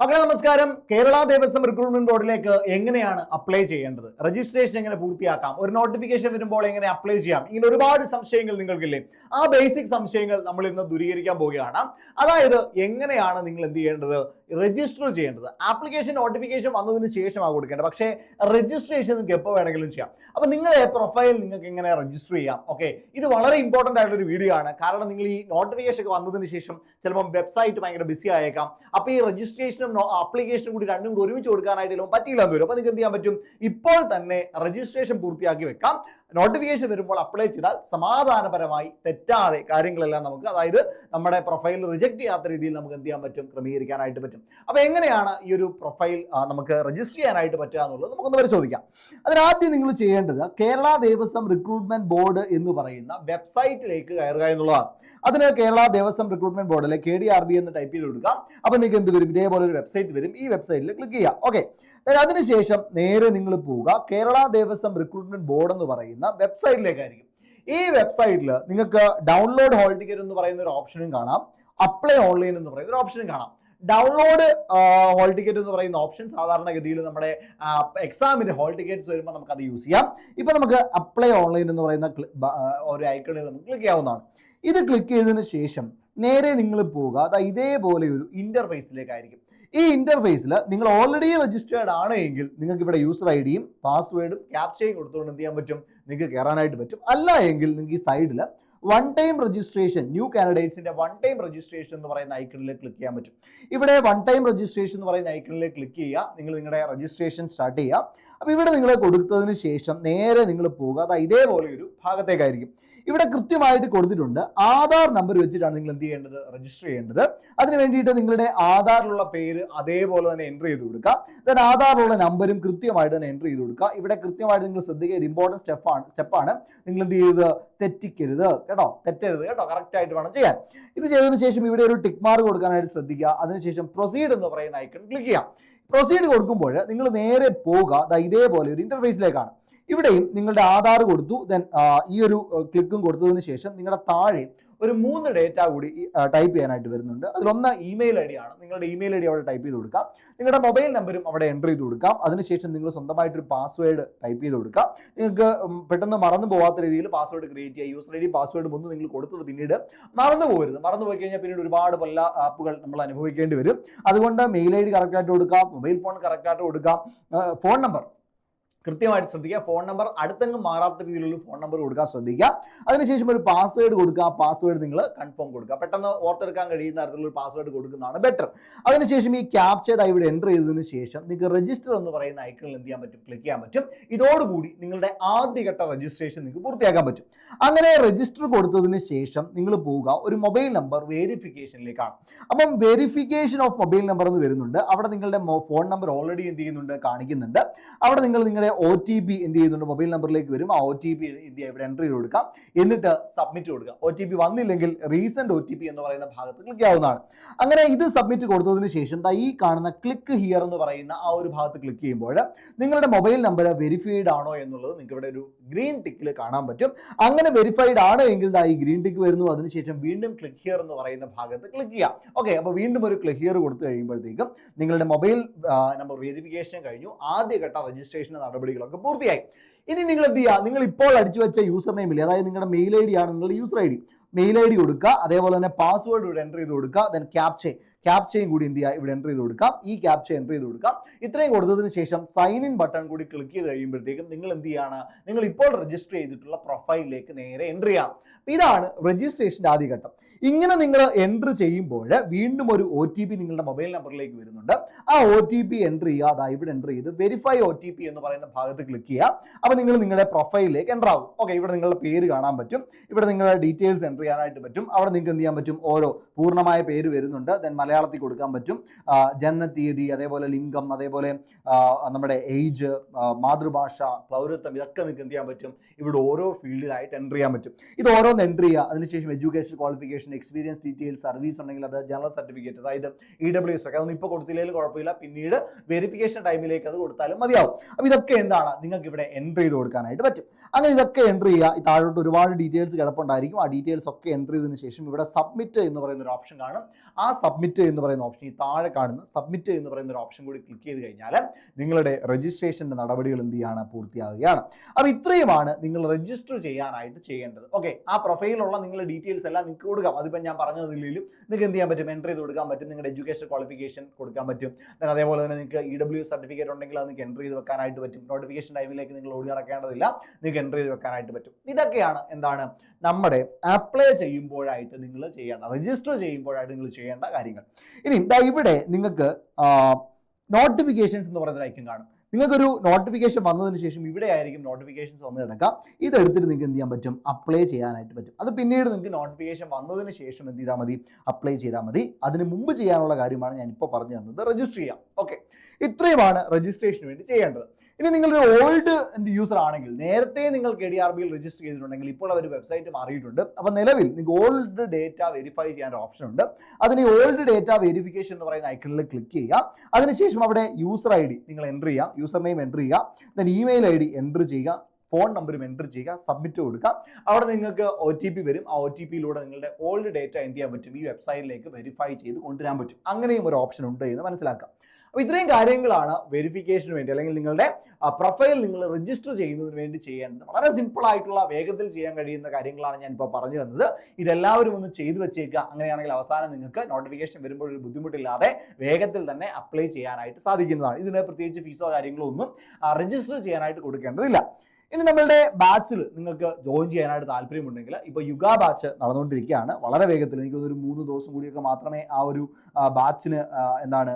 മക്കളെ നമസ്കാരം. കേരള ദേവസ്വം റിക്രൂട്ട്മെന്റ് ബോർഡിലേക്ക് എങ്ങനെയാണ് അപ്ലൈ ചെയ്യേണ്ടത്? രജിസ്ട്രേഷൻ എങ്ങനെ പൂർത്തിയാക്കാം? ഒരു നോട്ടിഫിക്കേഷൻ വരുമ്പോൾ എങ്ങനെ അപ്ലൈ ചെയ്യാം? ഇങ്ങനെ ഒരുപാട് സംശയങ്ങൾ നിങ്ങൾക്കില്ലേ? ആ ബേസിക് സംശയങ്ങൾ നമ്മൾ ഇന്ന് ദൂരീകരിക്കാൻ പോവുകയാണ്. അതായത് എങ്ങനെയാണ് നിങ്ങൾ എന്ത് ചെയ്യേണ്ടത്? രജിസ്റ്റർ ചെയ്യേണ്ടത്. ആപ്ലിക്കേഷൻ നോട്ടിഫിക്കേഷൻ വന്നതിന് ശേഷമാണ് കൊടുക്കേണ്ടത്. പക്ഷേ രജിസ്ട്രേഷൻ നിങ്ങൾക്ക് എപ്പോൾ വേണമെങ്കിലും ചെയ്യാം. അപ്പോൾ നിങ്ങളെ പ്രൊഫൈൽ നിങ്ങൾക്ക് എങ്ങനെ രജിസ്റ്റർ ചെയ്യാം? ഓക്കെ ഇത് വളരെ ഇമ്പോർട്ടന്റ് ആയിട്ടുള്ള ഒരു വീഡിയോ ആണ്. കാരണം നിങ്ങൾ ഈ നോട്ടിഫിക്കേഷൻ ഒക്കെ വന്നതിന് ശേഷം ചിലപ്പം വെബ്സൈറ്റ് ഭയങ്കര ബിസി ആയേക്കാം. അപ്പോൾ ഈ രജിസ്ട്രേഷനും ആപ്ലിക്കേഷനും കൂടി രണ്ടും കൂടി ഒരുമിച്ച് കൊടുക്കാനായിട്ട് പറ്റിയില്ലാന്ന് വരും. അപ്പോൾ നിങ്ങൾക്ക് എന്ത് ചെയ്യാൻ പറ്റും? ഇപ്പോൾ തന്നെ രജിസ്ട്രേഷൻ പൂർത്തിയാക്കി വെക്കാം. നോട്ടിഫിക്കേഷൻ വരുമ്പോൾ അപ്ലൈ ചെയ്താൽ സമാധാനപരമായി തെറ്റാതെ കാര്യങ്ങളെല്ലാം നമുക്ക് അതായത് നമ്മുടെ പ്രൊഫൈൽ റിജക്ട് ചെയ്യാത്ത രീതിയിൽ നമുക്ക് എന്ത് ചെയ്യാൻ പറ്റും? ക്രമീകരിക്കാനായിട്ട് പറ്റും. അപ്പോൾ എങ്ങനെയാണ് ഈ ഒരു പ്രൊഫൈൽ നമുക്ക് രജിസ്റ്റർ ചെയ്യാനായിട്ട് പറ്റുക എന്നുള്ളത് നമുക്കൊന്ന് പരിശോധിക്കാം. അതിനാദ്യം നിങ്ങൾ ചെയ്യേണ്ടത് കേരള ദേവസ്വം റിക്രൂട്ട്മെന്റ് ബോർഡ് എന്ന് പറയുന്ന വെബ്സൈറ്റിലേക്ക് കയറുക എന്നുള്ളതാണ്. അതിന് കേരള ദേവസ്വം റിക്രൂട്ട്മെന്റ് ബോർഡിലെ കെ ഡി ആർ ബി എന്ന് ടൈപ്പ് ചെയ്ത് കൊടുക്കാം. അപ്പോൾ നിങ്ങൾക്ക് എന്ത് വരും? ഇതേപോലെ ഒരു വെബ്സൈറ്റ് വരും. ഈ വെബ്സൈറ്റിൽ ക്ലിക്ക് ചെയ്യാം. ഓക്കെ അതിനുശേഷം നേരെ നിങ്ങൾ പോവുക. കേരള ദേവസ്വം റിക്രൂട്ട്മെന്റ് ബോർഡ് എന്ന് പറയുന്ന വെബ്സൈറ്റിലേക്കായിരിക്കും ഈ വെബ്സൈറ്റിൽ നിങ്ങൾക്ക് ഡൗൺലോഡ് ഹോൾ ടിക്കറ്റ് എന്ന് പറയുന്ന ഒരു ഓപ്ഷനും കാണാം. അപ്ലൈ ഓൺലൈൻ എന്ന് പറയുന്ന ഒരു ഓപ്ഷനും കാണാം. ഡൗൺലോഡ് ഹോൾ ടിക്കറ്റ് എന്ന് പറയുന്ന ഓപ്ഷൻ സാധാരണഗതിയിൽ നമ്മുടെ എക്സാമിന്റെ ഹോൾ ടിക്കറ്റ്സ് വരുമ്പോൾ നമുക്ക് അത് യൂസ് ചെയ്യാം. ഇപ്പൊ നമുക്ക് അപ്ലൈ ഓൺലൈൻ എന്ന് പറയുന്ന ഒരു ഐക്കണിൽ നമുക്ക് ക്ലിക്ക് ചെയ്യാവുന്നതാണ്. ഇത് ക്ലിക്ക് ചെയ്തതിന് ശേഷം നേരെ നിങ്ങൾ പോവുക. അതാ ഇതേപോലെ ഒരു ഇന്റർഫേസിലേക്കായിരിക്കും ഈ ഇന്റർഫേസിൽ നിങ്ങൾ ഓൾറെഡി രജിസ്റ്റേർഡ് ആണ് എങ്കിൽ നിങ്ങൾക്ക് ഇവിടെ യൂസർ ഐ ഡിയും പാസ്വേഡും ക്യാപ്ചയും കൊടുത്തുകൊണ്ട് എന്ത് ചെയ്യാൻ പറ്റും? നിങ്ങൾക്ക് കയറാനായിട്ട് പറ്റും. അല്ല എങ്കിൽ നിങ്ങൾക്ക് ഈ സൈഡിൽ വൺ ടൈം രജിസ്ട്രേഷൻ ന്യൂ കാൻഡിഡേറ്റ്സിന്റെ വൺ ടൈം രജിസ്ട്രേഷൻ എന്ന് പറയുന്ന ഐക്കണിൽ ക്ലിക്ക് ചെയ്യാൻ പറ്റും. ഇവിടെ വൺ ടൈം രജിസ്ട്രേഷൻ എന്ന് പറയുന്ന ഐക്കണിൽ ക്ലിക്ക് ചെയ്യുക. നിങ്ങൾ നിങ്ങളുടെ രജിസ്ട്രേഷൻ സ്റ്റാർട്ട് ചെയ്യുക. അപ്പോൾ ഇവിടെ നിങ്ങൾ കൊടുത്തതിന് ശേഷം നേരെ നിങ്ങൾ പോകുക. അത് ഇതേപോലെ ഒരു ഭാഗത്തേക്കായിരിക്കും. ഇവിടെ കൃത്യമായിട്ട് കൊടുത്തിട്ടുണ്ട്. ആധാർ നമ്പർ വെച്ചിട്ടാണ് നിങ്ങൾ എന്ത് ചെയ്യേണ്ടത്? രജിസ്റ്റർ ചെയ്യേണ്ടത്. അതിന് വേണ്ടിയിട്ട് നിങ്ങളുടെ ആധാറിലുള്ള പേര് അതേപോലെ തന്നെ എന്റർ ചെയ്ത് കൊടുക്കുക. ദെൻ ആധാറിലുള്ള നമ്പരും കൃത്യമായിട്ട് തന്നെ എന്റർ ചെയ്ത് കൊടുക്കുക. ഇവിടെ കൃത്യമായിട്ട് നിങ്ങൾ ശ്രദ്ധിക്കുക. ഇത് ഇമ്പോർട്ടന്റ് സ്റ്റെപ്പാണ് സ്റ്റെപ്പാണ് നിങ്ങൾ എന്ത് ചെയ്ത് തെറ്റിക്കരുത്. കേട്ടോ? തെറ്റരുത് കേട്ടോ? കറക്റ്റ് ആയിട്ട് വേണം ചെയ്യാൻ. ഇത് ചെയ്തതിന് ശേഷം ഇവിടെ ഒരു ടിക്ക് മാർക്ക് കൊടുക്കാനായിട്ട് ശ്രദ്ധിക്കുക. അതിനുശേഷം പ്രൊസീഡ് എന്ന് പറയുന്ന ഐക്കൺ ക്ലിക്ക് ചെയ്യാം പ്രൊസീഡ് കൊടുക്കുമ്പോൾ നിങ്ങൾ നേരെ പോവുക ഇതേപോലെ ഒരു ഇന്റർഫേസിലേക്കാണ് ഇവിടെയും നിങ്ങളുടെ ആധാർ കൊടുത്തു. ദെൻ ഈ ഒരു ക്ലിക്കും കൊടുത്തതിന് ശേഷം നിങ്ങളുടെ താഴെ ഒരു മൂന്ന് ഡേറ്റ കൂടി ടൈപ്പ് ചെയ്യാനായിട്ട് വരുന്നുണ്ട്. അതിലൊന്ന് ഇമെയിൽ ഐ ഡി ആണ്. നിങ്ങളുടെ ഇമെയിൽ ഐ ഡി അവിടെ ടൈപ്പ് ചെയ്ത് കൊടുക്കാം. നിങ്ങളുടെ മൊബൈൽ നമ്പറും അവിടെ എന്റർ ചെയ്ത് കൊടുക്കാം. അതിനുശേഷം നിങ്ങൾ സ്വന്തമായിട്ടൊരു പാസ്വേഡ് ടൈപ്പ് ചെയ്ത് കൊടുക്കാം. നിങ്ങൾക്ക് പെട്ടെന്ന് മറന്നു പോകാത്ത രീതിയിൽ പാസ്വേഡ് ക്രിയേറ്റ് ചെയ്യുക. യൂസർ ഐ ഡി പാസ്വേഡ് ഒന്ന് നിങ്ങൾ കൊടുത്തത് പിന്നീട് മറന്നു പോകരുത്. മറന്നു പോയി കഴിഞ്ഞാൽ പിന്നീട് ഒരുപാട് പല ആപ്പുകൾ നമ്മൾ അനുഭവിക്കേണ്ടി വരും. അതുകൊണ്ട് മെയിൽ ഐ ഡി കറക്റ്റായിട്ട് കൊടുക്കാം. മൊബൈൽ ഫോൺ കറക്റ്റായിട്ട് കൊടുക്കാം. ഫോൺ നമ്പർ കൃത്യമായിട്ട് ശ്രദ്ധിക്കുക. ഫോൺ നമ്പർ അടുത്തെങ്ങും മാറാത്ത രീതിയിലുള്ള ഫോൺ നമ്പർ കൊടുക്കാൻ ശ്രദ്ധിക്കുക. അതിനുശേഷം ഒരു പാസ്വേഡ് കൊടുക്കുക. പാസ്വേഡ് നിങ്ങൾ കൺഫേം കൊടുക്കുക. പെട്ടെന്ന് ഓർത്തെടുക്കാൻ കഴിയുന്ന തരത്തിലുള്ള ഒരു പാസ്വേഡ് കൊടുക്കുന്നതാണ് ബെറ്റർ അതിനുശേഷം ഈ ക്യാപ്ചർ ഇവിടെ എന്റർ ചെയ്തതിന് ശേഷം നിങ്ങൾക്ക് രജിസ്റ്റർ എന്ന് പറയുന്ന ഐക്കണിൽ എന്ത് ചെയ്യാൻ പറ്റും? ക്ലിക്ക് ചെയ്യാൻ പറ്റും. ഇതോടുകൂടി നിങ്ങളുടെ ആദ്യഘട്ട രജിസ്ട്രേഷൻ നിങ്ങൾക്ക് പൂർത്തിയാക്കാൻ പറ്റും. അങ്ങനെ രജിസ്റ്റർ കൊടുത്തതിന് ശേഷം നിങ്ങൾ പോവുക. ഒരു മൊബൈൽ നമ്പർ വേരിഫിക്കേഷനിലേക്കാണ് അപ്പം വെരിഫിക്കേഷൻ ഓഫ് മൊബൈൽ നമ്പർ എന്ന് വരുന്നുണ്ട്. അവിടെ നിങ്ങളുടെ ഫോൺ നമ്പർ ഓൾറെഡി എന്ത് ചെയ്യുന്നുണ്ട്? കാണിക്കുന്നുണ്ട്. അവിടെ നിങ്ങൾ നിങ്ങളുടെ ഒ ടി പി എന്ത് ചെയ്യുന്നുണ്ട്? മൊബൈൽ നമ്പറിലേക്ക് വരും. ആ ഒ ടി പി എന്ത് ഇവിടെ എന്റർ ചെയ്ത് കൊടുക്കാം എന്നിട്ട് സബ്മിറ്റ് കൊടുക്കുക. ഒ ടി പി വന്നില്ലെങ്കിൽ റീസെന്റ് ഒ ടി പി എന്ന് പറയുന്ന ഭാഗത്ത് ക്ലിക്ക് ചെയ്യാവുന്നതാണ്. അങ്ങനെ ഇത് സബ്മിറ്റ് കൊടുത്തതിന് ശേഷം ഈ കാണുന്ന ക്ലിക്ക് ഹിയർ എന്ന് പറയുന്ന ആ ഒരു ഭാഗത്ത് ക്ലിക്ക് ചെയ്യുമ്പോൾ നിങ്ങളുടെ മൊബൈൽ നമ്പർ വെരിഫൈഡ് ആണോ എന്നുള്ളത് നിങ്ങൾക്ക് ഇവിടെ ഒരു ഗ്രീൻ ടിക്കിൽ കാണാൻ പറ്റും. അങ്ങനെ വെരിഫൈഡ് ആണ് എങ്കിൽ ഈ ഗ്രീൻ ടിക്ക് വരുന്നു. അതിനുശേഷം വീണ്ടും ക്ലിക്ക് ഹിയർ എന്ന് പറയുന്ന ഭാഗത്ത് ക്ലിക്ക് ചെയ്യാം ഓക്കെ അപ്പോൾ വീണ്ടും ഒരു ക്ലിക്ക് ഹിയർ കൊടുത്തു കഴിയുമ്പോഴത്തേക്കും നിങ്ങളുടെ മൊബൈൽ നമ്പർ വെരിഫിക്കേഷൻ കഴിഞ്ഞു. ആദ്യഘട്ട രജിസ്ട്രേഷൻ നടപടികളൊക്കെ പൂർത്തിയായി. ഇനി നിങ്ങൾ എന്ത് ചെയ്യുക നിങ്ങൾ ഇപ്പോൾ അടിച്ചു വെച്ച യൂസർ നെയിമില്ലേ അതായത് നിങ്ങളുടെ മെയിൽ ഐ ഡി ആണ് നിങ്ങളുടെ user I D mail I D കൊടുക്കുക അതേപോലെ തന്നെ പാസ്വേഡ് ഇവിടെ എന്റർ ചെയ്ത് കൊടുക്കുക ദെൻ ക്യാപ്ചെ ക്യാപ്ചയും കൂടി എന്ത് ചെയ്യുക ഇവിടെ എന്റർ ചെയ്ത് കൊടുക്കാം ഈ ക്യാപ്ച എന്റർ ചെയ്ത് കൊടുക്കാം ഇത്രയും കൊടുത്തതിന് ശേഷം സൈൻ ഇൻ ബട്ടൺ കൂടി ക്ലിക്ക് ചെയ്ത് കഴിയുമ്പോഴത്തേക്കും നിങ്ങൾ എന്ത് ചെയ്യാണ് നിങ്ങൾ ഇപ്പോൾ രജിസ്റ്റർ ചെയ്തിട്ടുള്ള പ്രൊഫൈലിലേക്ക് നേരെ എന്റർ ചെയ്യാം. ഇതാണ് രജിസ്ട്രേഷന്റെ ആദ്യഘട്ടം. ഇങ്ങനെ നിങ്ങൾ എൻട്രി ചെയ്യുമ്പോൾ വീണ്ടും ഒരു ഒ ടി പി നിങ്ങളുടെ മൊബൈൽ നമ്പറിലേക്ക് വരുന്നുണ്ട്. ആ ഒ ടി പി എന്റർ ചെയ്യുക. അതാ ഇവിടെ എന്റർ ചെയ്ത് വെരിഫൈ ഒ ടി പി എന്ന് പറയുന്ന ഭാഗത്ത് ക്ലിക്ക് ചെയ്യുക. അപ്പോൾ നിങ്ങൾ നിങ്ങളുടെ പ്രൊഫൈലിലേക്ക് എന്റർ ആവും. ഓക്കെ ഇവിടെ നിങ്ങളുടെ പേര് കാണാൻ പറ്റും. ഇവിടെ നിങ്ങളുടെ ഡീറ്റെയിൽസ് എന്റർ ചെയ്യാനായിട്ട് പറ്റും. അവിടെ നിങ്ങൾക്ക് എന്ത് ചെയ്യാൻ പറ്റും? ഓരോ പൂർണമായ പേര് വരുന്നുണ്ട്. ദെൻ മലയാളത്തിൽ കൊടുക്കാൻ പറ്റും. ജനന ജനനത്തീയതി അതേപോലെ ലിംഗം അതേപോലെ നമ്മുടെ ഏജ് മാതൃഭാഷ പൗരത്വം ഇതൊക്കെ നിങ്ങൾക്ക് എന്ത് ചെയ്യാൻ പറ്റും? ഇവിടെ ഓരോ ഫീൽഡിലായിട്ട് എന്റർ ചെയ്യാൻ പറ്റും. ഇത് ഓരോന്ന് എന്റർ ചെയ്യുക. അതിനുശേഷം education qualification experience details service ഉണ്ടെങ്കിൽ അത് ജനറൽ സർട്ടിഫിക്കറ്റ് അതായത് ഇ ഡബ്ല്യു എസ് ഒക്കെ. അതൊന്നും ഇപ്പോൾ കൊടുത്തില്ലെങ്കിലും കുഴപ്പമില്ല. പിന്നീട് വെരിഫിക്കേഷൻ ടൈമിലേക്ക് അത് കൊടുത്താലും മതിയാവും. അപ്പോൾ ഇതൊക്കെ എന്താണ്? നിങ്ങൾക്ക് ഇവിടെ എൻട്രി ചെയ്ത് കൊടുക്കാനായിട്ട് പറ്റും. അങ്ങനെ ഇതൊക്കെ എൻട്രി ചെയ്യുക. താഴോട്ട് ഒരുപാട് ഡീറ്റെയിൽസ് കിടപ്പുണ്ടായിരിക്കും. ആ ഡീറ്റെയിൽസ് ഒക്കെ എൻട്രി ചെയ്തതിന് ശേഷം ഇവിടെ സബ്മിറ്റ് എന്ന് പറയുന്ന ഒരു ഓപ്ഷൻ കാണും. ആ സബ്മിറ്റ് എന്ന് പറയുന്ന ഓപ്ഷൻ ഈ താഴെ കാണുന്ന സബ്മിറ്റ് എന്ന് പറയുന്ന ഒരു ഓപ്ഷൻ കൂടി ക്ലിക്ക് ചെയ്ത് കഴിഞ്ഞാൽ നിങ്ങളുടെ രജിസ്ട്രേഷന്റെ നടപടികൾ എന്ത് ചെയ്യാണ് പൂർത്തിയാകുകയാണ് അപ്പോൾ ഇത്രയുമാണ് നിങ്ങൾ രജിസ്റ്റർ ചെയ്യാനായിട്ട് ചെയ്യേണ്ടത്. ഓക്കെ ആ പ്രൊഫൈലുള്ള നിങ്ങളുടെ ഡീറ്റെയിൽസ് എല്ലാം നിങ്ങൾക്ക് കൊടുക്കാം. അതിപ്പോൾ ഞാൻ പറഞ്ഞതിലും നിങ്ങൾക്ക് എന്ത് ചെയ്യാൻ പറ്റും? എൻട്രി ചെയ്ത് കൊടുക്കാൻ പറ്റും നിങ്ങളുടെ എഡ്യൂക്കേഷൻ ക്വാളിഫിക്കേഷൻ കൊടുക്കാൻ പറ്റും. ദാൻ അതേപോലെ തന്നെ നിങ്ങൾക്ക് ഇ ഡബ്ല്യു സർട്ടിഫിക്കറ്റ് ഉണ്ടെങ്കിൽ അത് നിങ്ങൾക്ക് എന്റർ ചെയ്ത് വെക്കാനായിട്ട് പറ്റും. നോട്ടിഫിക്കേഷൻ ടൈമിലേക്ക് നിങ്ങൾ ഓടി നടക്കേണ്ടതില്ല. നിങ്ങൾക്ക് എൻട്രി ചെയ്ത് വെക്കാനായിട്ട് പറ്റും. ഇതൊക്കെയാണ് എന്താണ് നമ്മുടെ അപ്ലൈ ചെയ്യുമ്പോഴായിട്ട് നിങ്ങൾ ചെയ്യേണ്ട രജിസ്റ്റർ ചെയ്യുമ്പോഴായിട്ട് നിങ്ങൾ ചെയ്യേണ്ട കാര്യങ്ങൾ. ഇനി ദാ ഇവിടെ നിങ്ങൾക്ക് നോട്ടിഫിക്കേഷൻസ് എന്ന് പറയുന്ന ഐക്യം കാണും. നിങ്ങൾക്കൊരു നോട്ടിഫിക്കേഷൻ വന്നതിന് ശേഷം ഇവിടെ ആയിരിക്കും നോട്ടിഫിക്കേഷൻസ് വന്ന് കിടക്കാം ഇതെടുത്തിട്ട് നിങ്ങൾക്ക് എന്ത് ചെയ്യാൻ പറ്റും? അപ്ലൈ ചെയ്യാനായിട്ട് പറ്റും. അത് പിന്നീട് നിങ്ങൾക്ക് നോട്ടിഫിക്കേഷൻ വന്നതിന് ശേഷം എന്ത് ചെയ്താൽ മതി? അപ്ലൈ ചെയ്താൽ മതി. അതിന് മുമ്പ് ചെയ്യാനുള്ള കാര്യമാണ് ഞാൻ ഇപ്പോൾ പറഞ്ഞു തന്നത്. രജിസ്റ്റർ ചെയ്യാം. ഓക്കെ ഇത്രയുമാണ് രജിസ്ട്രേഷന് വേണ്ടി ചെയ്യേണ്ടത്. ഇനി നിങ്ങളൊരു ഓൾഡ് യൂസർ ആണെങ്കിൽ നേരത്തെ നിങ്ങൾ കെ ഡി ആർ ബിയിൽ രജിസ്റ്റർ ചെയ്തിട്ടുണ്ടെങ്കിൽ ഇപ്പോൾ അവർ വെബ്സൈറ്റ് മാറിയിട്ടുണ്ട്. അപ്പോൾ നിലവിൽ നിങ്ങൾക്ക് ഓൾഡ് ഡേറ്റ വെരിഫൈ ചെയ്യാൻ ഒരു ഓപ്ഷൻ ഉണ്ട്. അതിന് ഓൾഡ് ഡേറ്റ വെരിഫിക്കേഷൻ എന്ന് പറയുന്ന ഐക്കണിൽ ക്ലിക്ക് ചെയ്യുക. അതിനുശേഷം അവിടെ യൂസർ ഐ ഡി നിങ്ങൾ എന്റർ ചെയ്യുക. യൂസർ നെയിം എന്റർ ചെയ്യുക. Then email I D enter ചെയ്യുക. ഫോൺ നമ്പറും എന്റർ ചെയ്യുക. സബ്മിറ്റ് കൊടുക്കുക. അവിടെ നിങ്ങൾക്ക് ഒ ടി പി വരും. ആ ഒ ടി പിയിലൂടെ നിങ്ങളുടെ ഓൾഡ് ഡേറ്റ എന്ത് ചെയ്യാൻ പറ്റും? ഈ വെബ്സൈറ്റിലേക്ക് വെരിഫൈ ചെയ്ത് കൊണ്ടുവരാൻ പറ്റും. അങ്ങനെയും ഒരു ഓപ്ഷൻ ഉണ്ട് എന്ന് മനസ്സിലാക്കാം അപ്പോൾ ഇത്രയും കാര്യങ്ങളാണ് വെരിഫിക്കേഷന് വേണ്ടി അല്ലെങ്കിൽ നിങ്ങളുടെ പ്രൊഫൈൽ നിങ്ങൾ രജിസ്റ്റർ ചെയ്യുന്നതിന് വേണ്ടി ചെയ്യേണ്ടത്. വളരെ സിമ്പിൾ ആയിട്ടുള്ള വേഗത്തിൽ ചെയ്യാൻ കഴിയുന്ന കാര്യങ്ങളാണ് ഞാൻ ഇപ്പോൾ പറഞ്ഞു തന്നത്. ഇതെല്ലാവരും ഒന്ന് ചെയ്തു വെച്ചേക്കുക. അങ്ങനെയാണെങ്കിൽ അവസാനം നിങ്ങൾക്ക് നോട്ടിഫിക്കേഷൻ വരുമ്പോൾ ഒരു ബുദ്ധിമുട്ടില്ലാതെ വേഗത്തിൽ തന്നെ അപ്ലൈ ചെയ്യാനായിട്ട് സാധിക്കുന്നതാണ്. ഇതിന് പ്രത്യേകിച്ച് ഫീസോ കാര്യങ്ങളോ ഒന്നും രജിസ്റ്റർ ചെയ്യാനായിട്ട് കൊടുക്കേണ്ടതില്ല. ഇനി നമ്മളുടെ ബാച്ചിൽ നിങ്ങൾക്ക് ജോയിൻ ചെയ്യാനായിട്ട് താല്പര്യമുണ്ടെങ്കിൽ ഇപ്പോൾ യുഗ ബാച്ച് നടന്നുകൊണ്ടിരിക്കുകയാണ്. വളരെ വേഗത്തിൽ എനിക്ക് ഒരു മൂന്ന് ദിവസം കൂടിയൊക്കെ മാത്രമേ ആ ഒരു ബാച്ചിന് എന്താണ്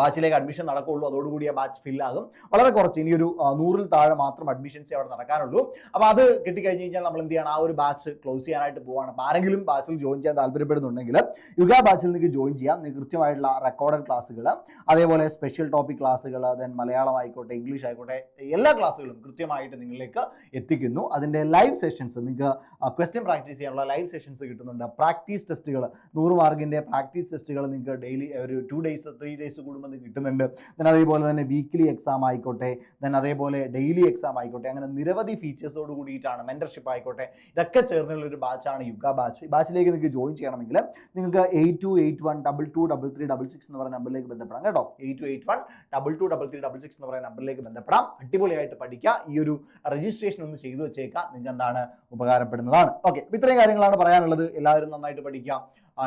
ബാച്ചിലേക്ക് അഡ്മിഷൻ നടക്കുകയുള്ളൂ. അതോടുകൂടി ആ ബാച്ച് ഫില്ലാകും വളരെ കുറച്ച്. ഇനി ഒരു നൂറിൽ താഴെ മാത്രം അഡ്മിഷൻസ് അവിടെ നടക്കാനുള്ളൂ. അപ്പോൾ അത് കിട്ടിക്കഴിഞ്ഞ് കഴിഞ്ഞാൽ നമ്മൾ എന്ത് ചെയ്യണം? ആ ഒരു ബാച്ച് ക്ലോസ് ചെയ്യാനായിട്ട് പോവാണ്. അപ്പോൾ ആരെങ്കിലും ബാച്ചിൽ ജോയിൻ ചെയ്യാൻ താല്പര്യപ്പെടുന്നുണ്ടെങ്കിൽ യുഗ ബാച്ചിൽ നിങ്ങൾക്ക് ജോയിൻ ചെയ്യാം. നിങ്ങൾക്ക് കൃത്യമായിട്ടുള്ള റെക്കോർഡഡ് ക്ലാസ്സുകൾ അതേപോലെ സ്പെഷ്യൽ ടോപ്പിക് ക്ലാസ്സുകൾ ദെൻ മലയാളം ആയിക്കോട്ടെ ഇംഗ്ലീഷ് ആയിക്കോട്ടെ എല്ലാ ക്ലാസ്സുകളും കൃത്യമായിട്ട് നിങ്ങളിലേക്ക് എത്തിക്കുന്നു. അതിന്റെ ലൈവ് സെഷൻസ് നിങ്ങൾക്ക് ക്വസ്റ്റ്യൻ പ്രാക്ടീസ് ചെയ്യാനുള്ള ലൈവ് സെഷൻസ് കിട്ടുന്നുണ്ട്. പ്രാക്ടീസ് ടെസ്റ്റുകൾ നൂറ് മാർക്കിന്റെ പ്രാക്ടീസ് ടെസ്റ്റുകൾ നിങ്ങൾക്ക് ഡെയിലി ഒരു ടു ഡേയ്സ് ത്രീ ഡേയ്സ് കൂടുമ്പോൾ നിങ്ങൾക്ക് കിട്ടുന്നുണ്ട്. ദെൻ അതേപോലെ തന്നെ വീക്ക്ലി എക്സാം ആയിക്കോട്ടെ ദെൻ അതേപോലെ ഡെയിലി എക്സാം ആയിക്കോട്ടെ അങ്ങനെ നിരവധി ഫീച്ചേഴ്സോട് കൂടിയിട്ടാണ് മെന്റർഷിപ്പ് ആയിക്കോട്ടെ ഇതൊക്കെ ചേർന്നുള്ള ഒരു ബാച്ചാണ് യുഗ ബാച്ച് ഈ ബാച്ചിലേക്ക് നിങ്ങൾക്ക് ജോയിൻ ചെയ്യണമെങ്കിൽ നിങ്ങൾക്ക് eight two eight one double two double three double six എന്ന് പറയുന്ന നമ്പറിലേക്ക് ബന്ധപ്പെടാം കേട്ടോ. Eight two eight one double two double three double six എന്ന് പറയുന്ന നമ്പറിലേക്ക് ബന്ധപ്പെടാം. അടിപൊളിയായിട്ട് പഠിക്കുക. ഈ ഒരു രജിസ്ട്രേഷൻ ഒന്ന് ചെയ്തു വെച്ചേക്കാം നിങ്ങൾക്ക് എന്താണ് ഉപകാരപ്പെടുന്നതാണ്. ഓക്കെ ഇത്രയും കാര്യങ്ങളാണ് പറയാനുള്ളത്. എല്ലാവരും നന്നായിട്ട് പഠിക്കുക.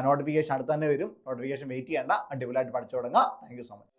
നോട്ടിഫിക്കേഷൻ അടുത്ത് തന്നെ വരും. നോട്ടിഫിക്കേഷൻ വെയിറ്റ് ചെയ്യേണ്ട. അടിപൊളിയായിട്ട് പഠിച്ചു തുടങ്ങുക താങ്ക് സോ മച്ച്